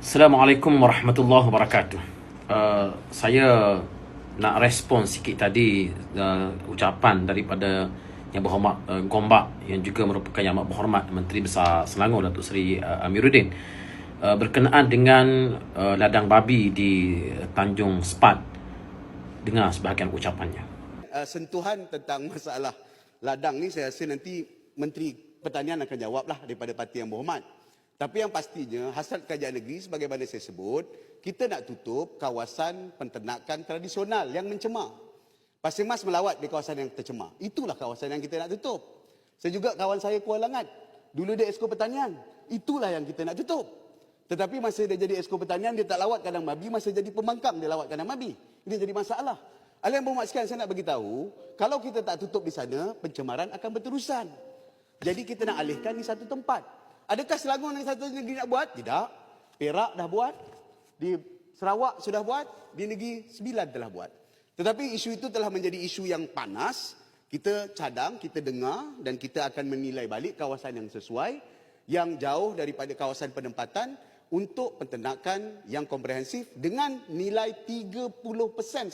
Assalamualaikum warahmatullahi wabarakatuh. Uh, saya nak respon sikit tadi uh, ucapan daripada Yang Berhormat uh, Gombak yang juga merupakan Yang Berhormat Menteri Besar Selangor Datuk Seri uh, Amiruddin uh, berkenaan dengan uh, ladang babi di Tanjung Sepat. Dengar sebahagian ucapannya. uh, sentuhan tentang masalah ladang ni saya rasa nanti Menteri Pertanian akan jawablah daripada parti yang berhormat. Tapi yang pastinya hasrat kerajaan negeri sebagaimana saya sebut, kita nak tutup kawasan penternakan tradisional yang mencemar. Pasir Mas melawat di kawasan yang tercemar. Itulah kawasan yang kita nak tutup. Saya juga kawan saya Kuala Langat. Dulu dia Esko Pertanian. Itulah yang kita nak tutup. Tetapi masa dia jadi Esko Pertanian, dia tak lawat kandang babi. Masa jadi pembangkang, dia lawat kandang babi. Ini jadi masalah. Alah yang berhormat sekalian, saya nak beritahu, kalau kita tak tutup di sana, pencemaran akan berterusan. Jadi kita nak alihkan di satu tempat. Adakah Selangor yang satu negeri nak buat? Tidak. Perak dah buat. Di Sarawak sudah buat. Di Negeri Sembilan telah buat. Tetapi isu itu telah menjadi isu yang panas. Kita cadang, kita dengar dan kita akan menilai balik kawasan yang sesuai. Yang jauh daripada kawasan penempatan untuk penternakan yang komprehensif dengan nilai 30%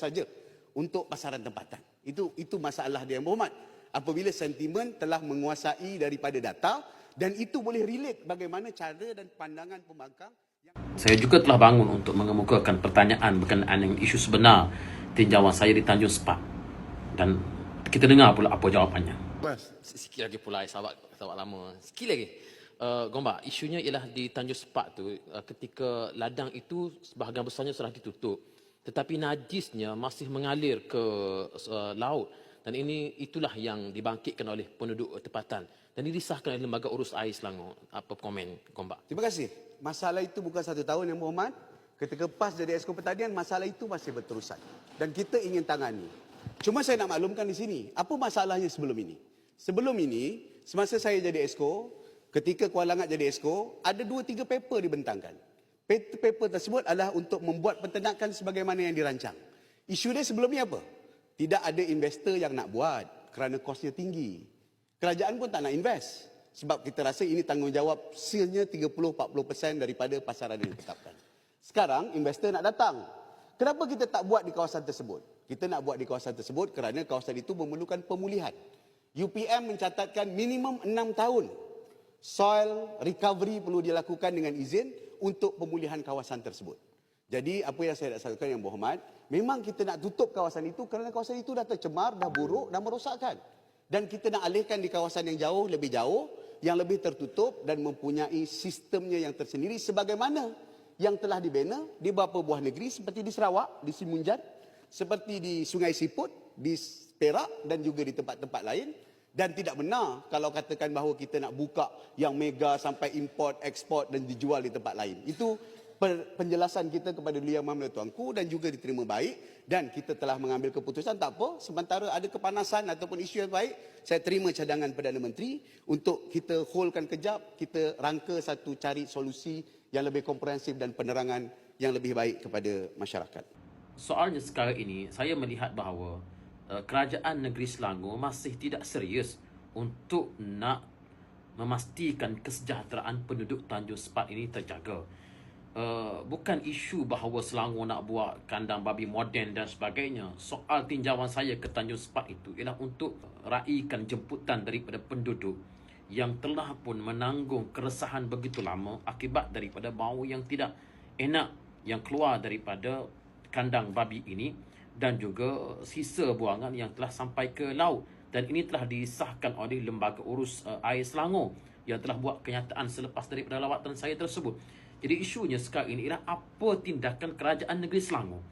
saja untuk pasaran tempatan. Itu itu masalah dia berhormat. Apabila sentimen telah menguasai daripada data dan itu boleh relate bagaimana cara dan pandangan pembangkang Saya juga telah bangun untuk mengemukakan pertanyaan berkenaan dengan isu sebenar tinjauan saya di Tanjung Sepat. Dan kita dengar pula apa jawapannya. Mas. Sikit lagi pula sahabat sahabat lama. Sikit lagi. Uh, Gombak, isunya ialah di Tanjung Sepak tu uh, ketika ladang itu sebahagian besarnya sudah ditutup. Tetapi najisnya masih mengalir ke uh, laut dan ini itulah yang dibangkitkan oleh penduduk tempatan dan dirisahkan oleh lembaga urus air Selangor. Apa komen Gombak? Terima kasih. Masalah itu bukan satu tahun yang berhormat. Ketika PAS jadi Esko Pertanian, masalah itu masih berterusan. Dan kita ingin tangani. Cuma saya nak maklumkan di sini, apa masalahnya sebelum ini? Sebelum ini, semasa saya jadi Esko, ketika Kuala Langat jadi Esko, ada dua tiga paper dibentangkan. Paper tersebut adalah untuk membuat penternakan sebagaimana yang dirancang. Isu dia sebelum ni apa? Tidak ada investor yang nak buat kerana kosnya tinggi. Kerajaan pun tak nak invest. Sebab kita rasa ini tanggungjawab silnya 30-40% daripada pasaran yang ditetapkan. Sekarang investor nak datang. Kenapa kita tak buat di kawasan tersebut? Kita nak buat di kawasan tersebut kerana kawasan itu memerlukan pemulihan. UPM mencatatkan minimum 6 tahun soil recovery perlu dilakukan dengan izin untuk pemulihan kawasan tersebut. Jadi apa yang saya nak sampaikan yang berhormat, memang kita nak tutup kawasan itu kerana kawasan itu dah tercemar, dah buruk, dah merosakkan. Dan kita nak alihkan di kawasan yang jauh, lebih jauh, yang lebih tertutup dan mempunyai sistemnya yang tersendiri sebagaimana yang telah dibina di beberapa buah negeri seperti di Sarawak, di Simunjan, seperti di Sungai Siput, di Perak dan juga di tempat-tempat lain dan tidak benar kalau katakan bahawa kita nak buka yang mega sampai import, ekspor dan dijual di tempat lain. Itu penjelasan kita kepada Yang Maha Tuanku dan juga diterima baik dan kita telah mengambil keputusan tak apa sementara ada kepanasan ataupun isu yang baik saya terima cadangan Perdana Menteri untuk kita holdkan kejap kita rangka satu cari solusi yang lebih komprehensif dan penerangan yang lebih baik kepada masyarakat. Soalnya sekarang ini saya melihat bahawa uh, kerajaan negeri Selangor masih tidak serius untuk nak memastikan kesejahteraan penduduk Tanjung Sepat ini terjaga. Uh, bukan isu bahawa Selangor nak buat kandang babi moden dan sebagainya. Soal tinjauan saya ke Tanjung Sepat itu ialah untuk raikan jemputan daripada penduduk yang telah pun menanggung keresahan begitu lama akibat daripada bau yang tidak enak yang keluar daripada kandang babi ini dan juga sisa buangan yang telah sampai ke laut dan ini telah disahkan oleh lembaga urus uh, air Selangor yang telah buat kenyataan selepas daripada lawatan saya tersebut. Jadi isunya sekarang ini ialah apa tindakan kerajaan negeri Selangor.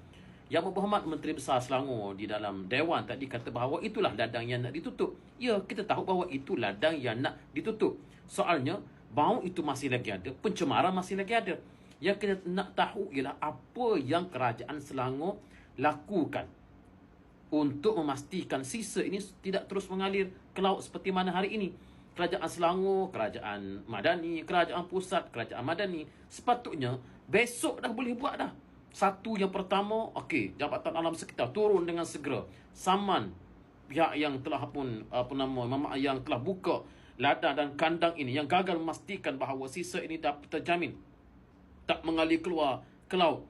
Yang berhormat Menteri Besar Selangor di dalam Dewan tadi kata bahawa itulah ladang yang nak ditutup. Ya, kita tahu bahawa itu ladang yang nak ditutup. Soalnya, bau itu masih lagi ada, pencemaran masih lagi ada. Yang kita nak tahu ialah apa yang kerajaan Selangor lakukan untuk memastikan sisa ini tidak terus mengalir ke laut seperti mana hari ini. Kerajaan Selangor, Kerajaan Madani, Kerajaan Pusat, Kerajaan Madani sepatutnya besok dah boleh buat dah. Satu yang pertama, okey, Jabatan Alam Sekitar turun dengan segera. Saman pihak yang telah pun apa nama yang telah buka ladang dan kandang ini yang gagal memastikan bahawa sisa ini dapat terjamin. Tak mengalir keluar ke laut.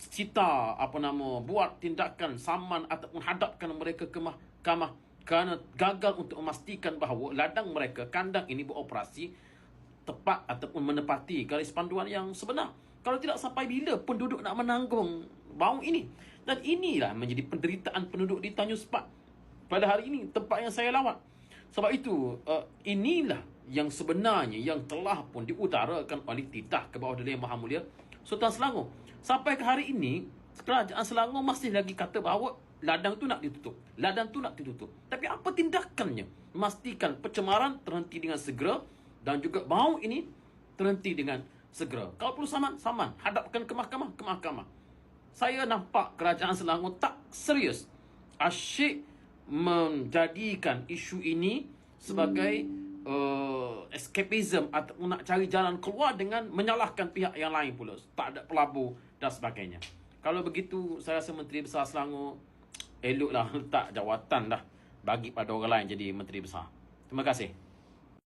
Cita apa nama buat tindakan saman ataupun hadapkan mereka ke mahkamah kerana gagal untuk memastikan bahawa ladang mereka kandang ini beroperasi tepat ataupun menepati garis panduan yang sebenar. Kalau tidak sampai bila penduduk nak menanggung bau ini. Dan inilah menjadi penderitaan penduduk di Tanjung Sepat pada hari ini tempat yang saya lawat. Sebab itu uh, inilah yang sebenarnya yang telah pun diutarakan oleh titah ke bawah Yang Maha Mulia Sultan Selangor. Sampai ke hari ini, kerajaan Selangor masih lagi kata bahawa ladang tu nak ditutup. Ladang tu nak ditutup. Tapi apa tindakannya? Memastikan pencemaran terhenti dengan segera dan juga bau ini terhenti dengan segera. Kalau perlu saman, saman. Hadapkan ke mahkamah, ke mahkamah. Saya nampak kerajaan Selangor tak serius. Asyik menjadikan isu ini sebagai uh, escapism atau nak cari jalan keluar dengan menyalahkan pihak yang lain pula. Tak ada pelabur dan sebagainya. Kalau begitu, saya rasa Menteri Besar Selangor eloklah letak jawatan dah bagi pada orang lain jadi Menteri Besar. Terima kasih.